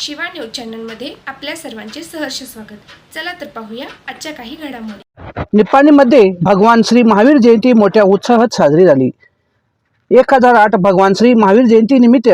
Shiva news चॅनलमध्ये आपल्या सर्वांचे सहर्ष स्वागत. चला तर पाहूया आजच्या काही घडामोडी. निप्पाणीमध्ये भगवान श्री महावीर जयंती मोठ्या उत्साहात साजरी झाली. एक हजार आठ भगवान श्री महावीर जयंती निमित्त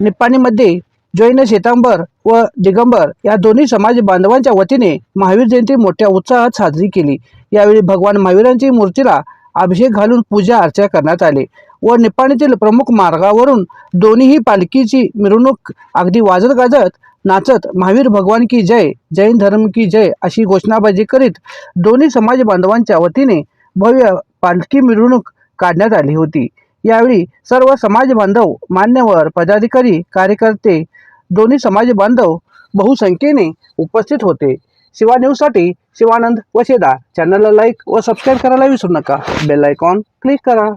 निप्पाणीमध्ये जैन श्वेतांबर व दिगंबर या दोन्ही समाज बांधवांच्या वतीने महावीर जयंती मोठ्या उत्साहात साजरी केली. यावेळी भगवान महावीरांची मूर्तीला अभिषेक घालून पूजा अर्चा करण्यात आली व निपाणीतील प्रमुख मार्गावरून दोन्हीही पालखीची मिरवणूक अगदी वाजत गाजत नाचत महावीर भगवान की जय जैन धर्म की जय अशी घोषणाबाजी करीत दोन्ही समाज बांधवांच्या वतीने भव्य पालखी मिरवणूक काढण्यात आली होती. यावेळी सर्व समाज बांधव मान्यवर पदाधिकारी कार्यकर्ते दोन्ही समाज बांधव बहुसंख्येने उपस्थित होते. शिवा न्यूजसाठी शिवानंद वशेदार चॅनलला लाईक व सबस्क्राईब करायला विसरू नका. बेल आयकॉन क्लिक करा.